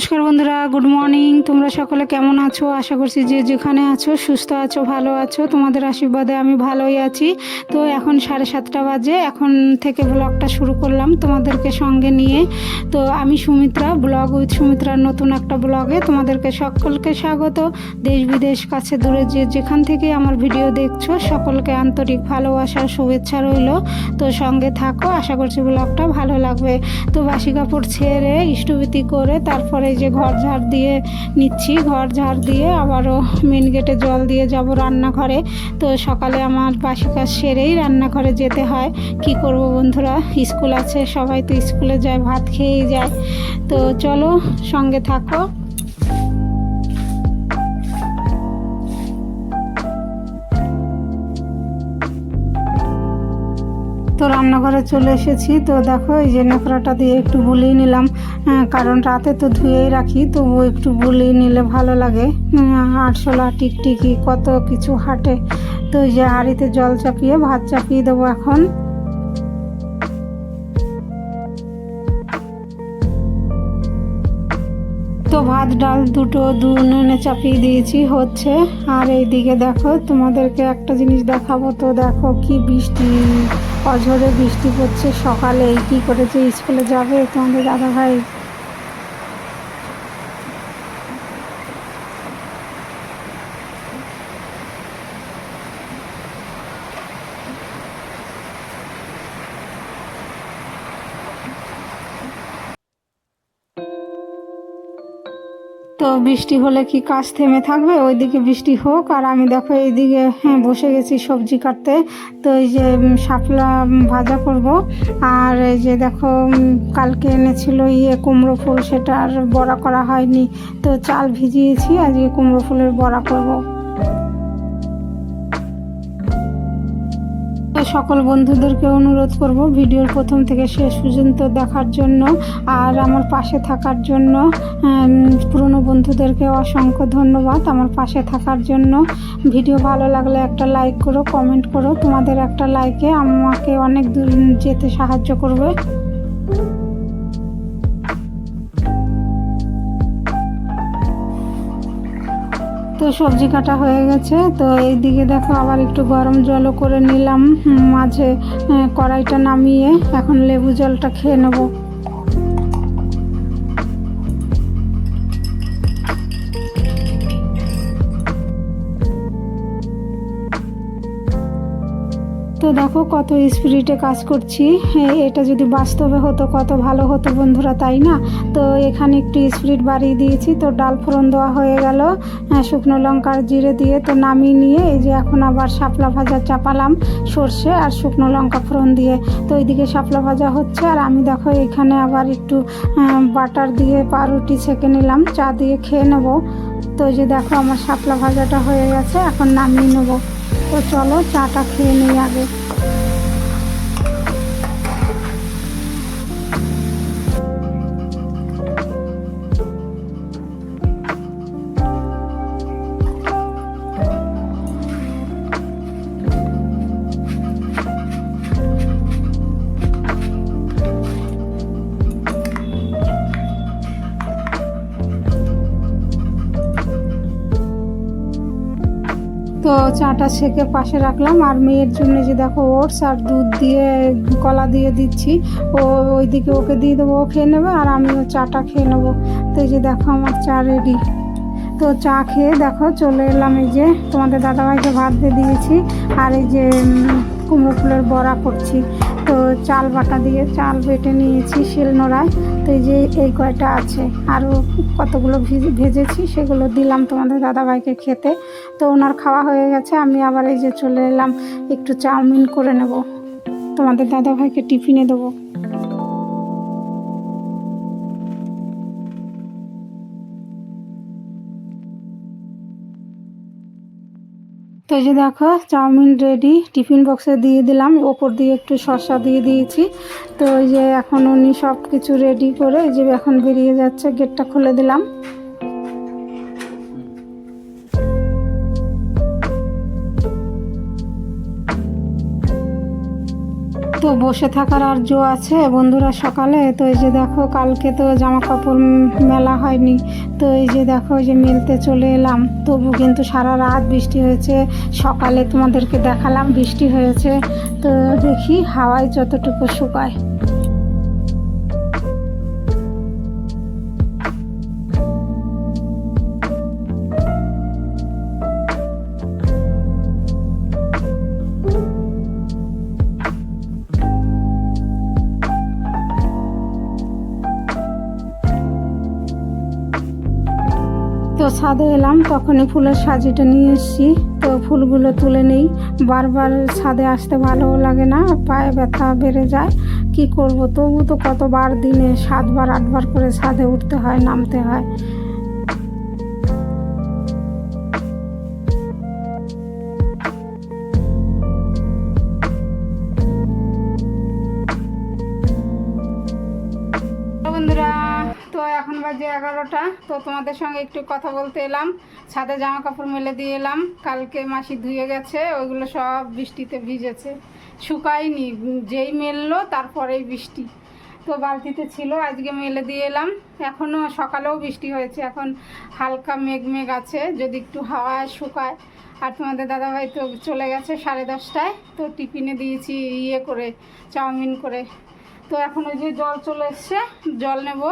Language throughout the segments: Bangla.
নমস্কার বন্ধুরা গুড মর্নিং তোমরা সকলে কেমন আছো? আশা করছি যে যেখানে আছো, সুস্থ আছো, ভালো আছো, তোমাদের আশীর্বাদে আমি ভালোই আছি। তো এখন সাড়ে সাতটা বাজে, এখন থেকে ব্লগটা শুরু করলাম তোমাদেরকে সঙ্গে নিয়ে। তো আমি সুমিত্রা ব্লগ উইথ সুমিত্রার নতুন একটা ব্লগে তোমাদেরকে সকলকে স্বাগত। দেশ বিদেশ, কাছে দূরে যে যেখান থেকে আমার ভিডিও দেখছ, সকলকে আন্তরিক ভালোবাসার শুভেচ্ছা রইল। তো সঙ্গে থাকো, আশা করছি ব্লগটা ভালো লাগবে। তো বাসি কাপড় ছেড়ে ইষ্টভীতি করে তারপরে যে ঘর ঝাড় দিয়ে নিচ্ছি, ঘর ঝাড় দিয়ে আবারও মেন গেটে জল দিয়ে যাব রান্নাঘরে। তো সকালে আমার বাসি কাজ সেরেই রান্নাঘরে যেতে হয়। কি করব বন্ধুরা? স্কুল আছে, সবাই তো স্কুলে যায়, ভাত খেয়েই যায়। তো চলো সঙ্গে থাকো। তো রান্নাঘরে চলে এসেছি। তো দেখো এই যে নেকড়াটা দিয়ে একটু বুলিয়ে নিলাম। কারণ রাতে তো ধুয়েই রাখি তো ও একটু বুলিয়ে নিলে ভালো লাগে। উম, আরশোলা টিকটিকি কত কিছু হাঁটে। তো এই যে হাঁড়িতে জল চাপিয়ে ভাত চাপিয়ে দেবো এখন। তো ভাত ডাল দুটো দু নুনে চাপিয়ে দিয়েছি হচ্ছে। আর এইদিকে দেখো তোমাদেরকে একটা জিনিস দেখাবো। তো দেখো কি বৃষ্টি। অঝরে বৃষ্টি পড়ছে সকালে এই কী করেছে স্কুলে যাবে? তোমাদের দাদা তো বৃষ্টি হলে কি কাজ থেমে থাকবে? ওইদিকে বৃষ্টি হোক, আর আমি দেখো এইদিকে হ্যাঁ বসে গেছি সবজি কাটতে। তো এই যে শাপলা ভাজা করব। আর এই যে দেখো কালকে এনেছিল ইয়ে কুমড়ো ফুল, সেটা আর বড়া করা হয়নি। তো চাল ভিজিয়েছি, আজকে কুমড়ো ফুলের বড়া করব। সকল বন্ধুদেরকে অনুরোধ করব ভিডিওর প্রথম থেকে শেষ পর্যন্ত দেখার জন্য আর আমার পাশে থাকার জন্য পুরনো বন্ধুদেরকে অসংখ্য ধন্যবাদ। আমার পাশে থাকার জন্য ভিডিও ভালো লাগলে একটা লাইক করো, কমেন্ট করো। তোমাদের একটা লাইকে আমাকে অনেক দূর যেতে সাহায্য করবে। তো সবজি কাটা হয়ে গেছে। তো এইদিকে দেখো আবার একটু গরম জলও করে নিলাম। মাঝে কড়াইটা নামিয়ে এখন লেবু জলটা খেয়ে নেব। তো দেখো কত স্পিরিটে কাজ করছি। এটা যদি বাস্তবে হতো, কত ভালো হতো বন্ধুরা, তাই না? তো এখানে একটু স্পিরিট বাড়িয়ে দিয়েছি, তো ডাল ফোড়ন দেওয়া হয়ে গেল। শুকনো লঙ্কার জিরে দিয়ে তো নামিয়ে নিয়ে, এই যে এখন আবার শাপলা ভাজা চাপালাম সর্ষে আর শুকনো লঙ্কা ফোড়ন দিয়ে। তো এইদিকে শাপলা ভাজা হচ্ছে, আর আমি দেখো এখানে আবার একটু বাটার দিয়ে পাউরুটি ছেঁকে নিলাম, চা দিয়ে খেয়ে নেব। তো যে দেখো আমার শাপলা ভাজাটা হয়ে গেছে, এখন নামিয়ে নেব। তো চলো চাটা খেয়ে নিই আগে। তো চাটা ছেঁকে পাশে রাখলাম আর মেয়ের জন্য যে দেখো ওটস আর দুধ দিয়ে, কলা দিয়ে দিচ্ছি, ও ওইদিকে ওকে দিয়ে দেবো, ও খেয়ে নেবে আর আমিও চাটা খেয়ে নেব। তো এই যে দেখো আমার চা রেডি তো চা খেয়ে দেখো চলে এলাম এই যে তোমাদের দাদাভাইকে ভাত দিয়ে দিয়েছি আর এই যে কুমড়ো ফুলের বড়া করছি। তো চাল বাটা দিয়ে চাল বেটে নিয়েছি শিলনোড়ায়। তো এই যে এই কয়টা আছে? আরও কতগুলো ভিজে- ভেজেছি সেগুলো দিলাম তোমাদের দাদাভাইকে খেতে। তো ওনার খাওয়া হয়ে গেছে, আমি আবার এই যে চলে এলাম, একটু চাউমিন করে নেব। তোমাদের দাদাভাইকে টিফিনে দেবো। তো এই যে দেখো, চাউমিন রেডি টিফিন বক্সে দিয়ে দিলাম, ওপর দিয়ে একটু শসা দিয়ে দিয়েছি। তো এই যে এখন উনি সব কিছু রেডি করে যে এখন বেরিয়ে যাচ্ছে গেটটা খুলে দিলাম। বসে থাকার আর জো আছে। বন্ধুরা, সকালে তো এই যে দেখো, কালকে তো জামা কাপড় মেলা হয়নি। তো এই যে দেখো যে মেলতে চলে এলাম। তবু কিন্তু সারা রাত বৃষ্টি হয়েছে। সকালে তোমাদেরকে দেখালাম, বৃষ্টি হয়েছে। তো দেখি হাওয়ায় যতটুকু শুকায়। তো ছাদে এলাম, তখনই ফুলের সাজিটা নিয়ে এসেছি। তো ফুলগুলো তুলে নেই। বারবার ছাদে আসতে ভালোও লাগে না, পায়ে ব্যথা বেড়ে যায়। কি করব? তবু তো কতবার দিনে সাতবার, আটবার করে ছাদে উঠতে হয়, নামতে হয়। বাজে এগারোটা। তো তোমাদের সঙ্গে একটু কথা বলতে এলাম। ছাদে জামা কাপড় মেলে দিয়ে এলাম। কালকে মাসি ধুয়ে গেছে, ওইগুলো সব বৃষ্টিতে ভিজেছে। শুকায়নি, যেই মেললো তারপরেই বৃষ্টি। তো বালতিতে ছিল, আজকে মেলে দিয়ে এলাম। এখনও সকালেও বৃষ্টি হয়েছে, এখন হালকা মেঘ মেঘ আছে, যদি একটু হাওয়া শুকায়। আর তোমাদের দাদাভাই তো চলে গেছে সাড়ে দশটায়, তো টিফিনে দিয়েছি ইয়ে করে, চাউমিন করে। তো এখন ওই যে জল চলে এসছে, জল নেব।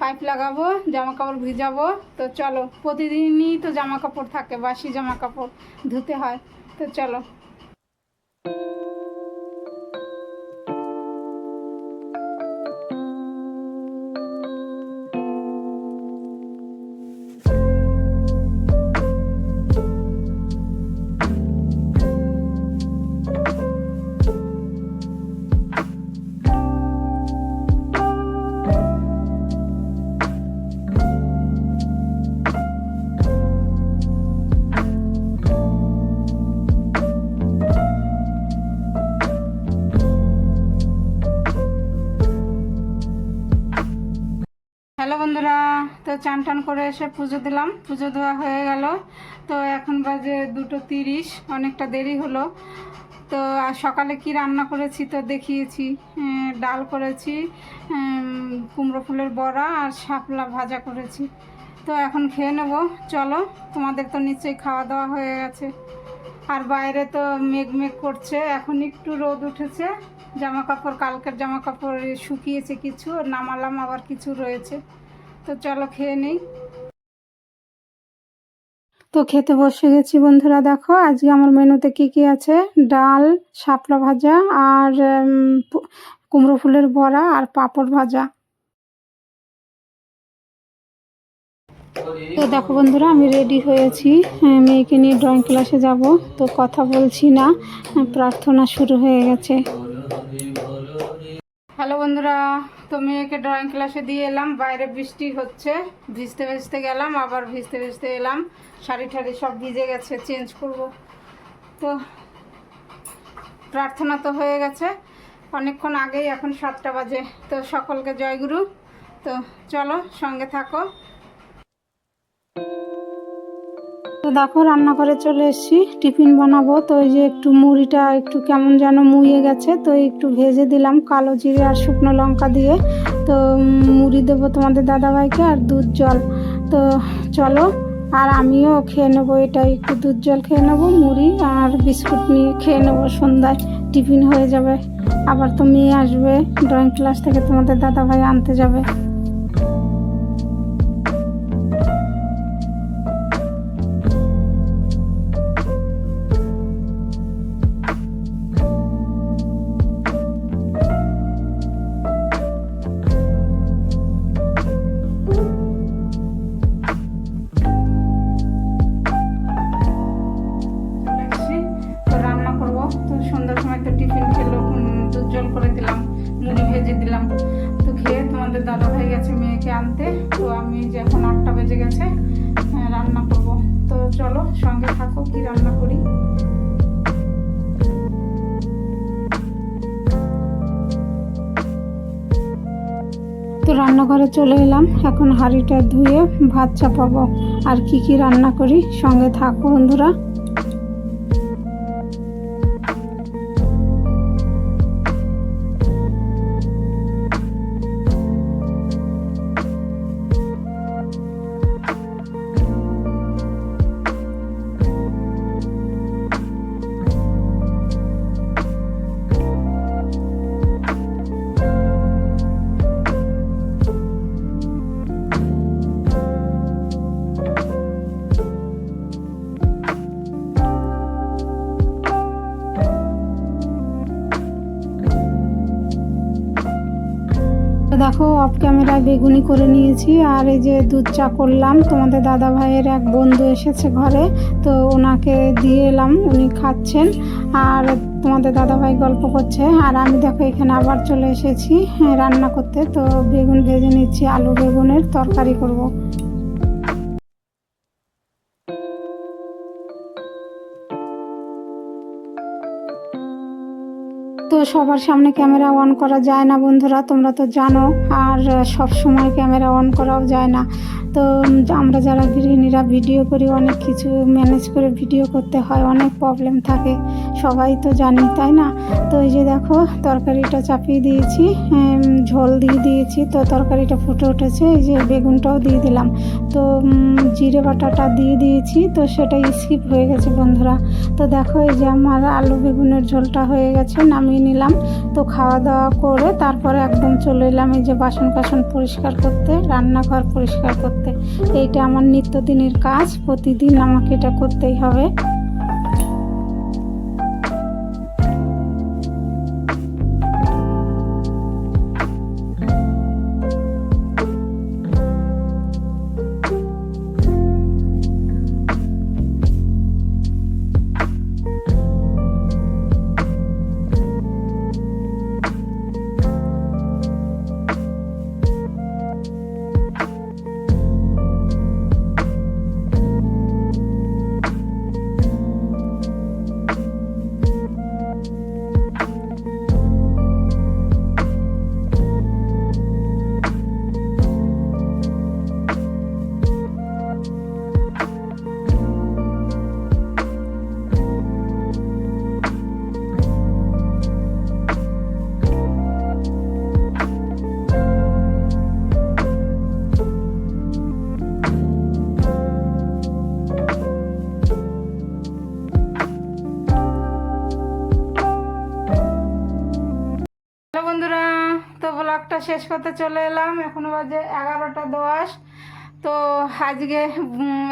পাইপ লাগাবো জামা কাপড় ভিজাবো। তো চলো, প্রতিদিনই তো জামা কাপড় থাকে, বাসি জামা কাপড় ধুতে হয়। তো চলো। হ্যালো বন্ধুরা, তো চান টান করে এসে পুজো দিলাম। পুজো দেওয়া হয়ে গেল। তো এখন বাজে দুটো তিরিশ, অনেকটা দেরি হলো। তো আর সকালে কি রান্না করেছি তো দেখিয়েছি। ডাল করেছি কুমড়ো ফুলের বড়া আর শাপলা ভাজা করেছি। তো এখন খেয়ে নেব। চলো, তোমাদের তো নিশ্চয়ই খাওয়া দাওয়া হয়ে গেছে। আর বাইরে তো মেঘ মেঘ করছে, এখন একটু রোদ উঠেছে। জামা কাপড় কালকের জামা কাপড় শুকিয়েছে কিছু নামালাম আবার কিছু রয়েছে। তো চলো খেয়ে নেই। তো খেতে বসে গেছি বন্ধুরা দেখো আজকে আমার মেনুতে কি কি আছে? ডাল শাপলা ভাজা আর কুমড়ো ফুলের বড়া আর পাঁপড় ভাজা। তো দেখো বন্ধুরা আমি রেডি হয়েছি। হ্যাঁ, মেয়েকে নিয়ে ড্রয়িং ক্লাসে যাব। তো কথা বলছি না প্রার্থনা শুরু হয়ে গেছে। হ্যালো বন্ধুরা, তো মেয়েকে ড্রয়িং ক্লাসে দিয়ে এলাম। বাইরে বৃষ্টি হচ্ছে, ভিজতে ভিজতে গেলাম, আবার ভিজতে ভিজতে এলাম। শাড়ি ঠাড়ি সব ভিজে গেছে চেঞ্জ করব। তো প্রার্থনা তো হয়ে গেছে। অনেকক্ষণ আগেই এখন সাতটা বাজে। তো সকলকে জয়গুরু। তো চলো সঙ্গে থাকো। তো দেখো রান্না করে চলে এসেছি। টিফিন বানাবো। তো এই যে একটু মুড়িটা একটু কেমন যেন মুইয়ে গেছে, তো একটু ভেজে দিলাম কালো জিরে আর শুকনো লঙ্কা দিয়ে। তো মুড়ি দেবো তোমাদের দাদাভাইকে আর দুধ জল। তো চলো, আর আমিও খেয়ে নেব এটা একটু দুধ জল খেয়ে নেব, মুড়ি আর বিস্কুট নিয়ে খেয়ে নেব সন্ধ্যায়। টিফিন হয়ে যাবে। আবার তো মেয়ে আসবে, ড্রয়িং ক্লাস থেকে তোমাদের দাদাভাই আনতে যাবে। দিলাম। তো খেয়ে তোমাদের দাদা ভাই গেছে মেয়েকে আনতে। তো আমি যে এখন আটটা বেজে গেছে হ্যাঁ, রান্না করব। তো চলো সঙ্গে থাকো কি রান্না করি? তো রান্নাঘরে চলে এলাম। এখন হাঁড়িটা ধুয়ে ভাত চাপাবো। আর কি কি রান্না করি? সঙ্গে থাকো বন্ধুরা। দেখো অফ ক্যামেরায় বেগুনি করে নিয়েছি। আর এই যে দুধ চা করলাম তোমাদের দাদা ভাইয়ের এক বন্ধু এসেছে ঘরে তো ওনাকে দিয়ে এলাম উনি খাচ্ছেন। আর তোমাদের দাদা ভাই গল্প করছে। আর আমি দেখো এখানে আবার চলে এসেছি হ্যাঁ, রান্না করতে। তো বেগুন ভেজে নিচ্ছি আলু বেগুনের তরকারি করব। সবার সামনে ক্যামেরা অন করা যায় না বন্ধুরা, তোমরা তো জানো। আর সব সময় ক্যামেরা অন করাও যায় না। তো আমরা যারা গৃহিণীরা ভিডিও করি, অনেক কিছু ম্যানেজ করে ভিডিও করতে হয়, অনেক প্রবলেম থাকে। সবাই তো জানি, তাই না? তো এই যে দেখো, তরকারিটা চাপিয়ে দিয়েছি ঝোল দিয়ে দিয়েছি, তো তরকারিটা ফুটে উঠেছে, এই যে বেগুনটাও দিয়ে দিলাম। তো জিরে বাটাটা দিয়ে দিয়েছি, তো সেটা স্কিপ হয়ে গেছে বন্ধুরা। তো দেখো, এই যে আমার আলু বেগুনের ঝোলটা হয়ে গেছে, নামিয়ে তো খাওয়া দাওয়া করে তারপরে একদম চলে এলাম এই যে বাসন কাসন পরিষ্কার করতে, রান্নাঘর পরিষ্কার করতে। এইটা আমার নিত্যদিনের কাজ, প্রতিদিন আমাকে এটা করতেই হবে। শেষ করতে চলে এলাম। এখনও বাজে এগারোটা দশ। তো আজকে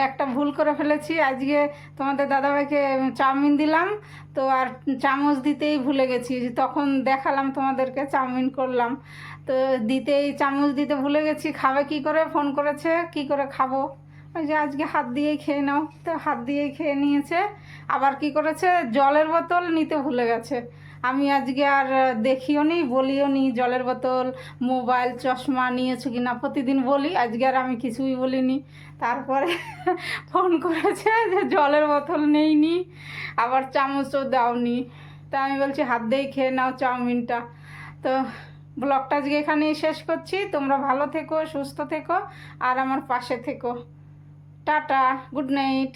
একটা ভুল করে ফেলেছি। আজকে তোমাদের দাদাভাইকে চাউমিন দিলাম। তো আর চামচ দিতেই ভুলে গেছি। তখন দেখালাম তোমাদেরকে, চাউমিন করলাম। তো দিতেই চামচ দিতে ভুলে গেছি। খাবে কি করে? ফোন করেছে, কি করে খাব? ওই যে আজকে হাত দিয়েই খেয়ে নাও। তো হাত দিয়েই খেয়ে নিয়েছে। আবার কি করেছে? জলের বোতল নিতে ভুলে গেছে। আমি আজকে আর দেখিও নি, বলিও নি, জলের বোতল, মোবাইল, চশমা নিয়েছো কি না প্রতিদিন বলি, আজকে আর আমি কিছুই বলিনি। তারপরে ফোন করেছে যে জলের বোতল নেইনি আবার চামচও দাওনি। তা আমি বলছি, হাত দিয়েই খেয়ে নাও চাউমিনটা। তো ব্লগটা আজকে এখানেই শেষ করছি। তোমরা ভালো থেকো, সুস্থ থেকো, আর আমার পাশে থেকো। Tata, good night.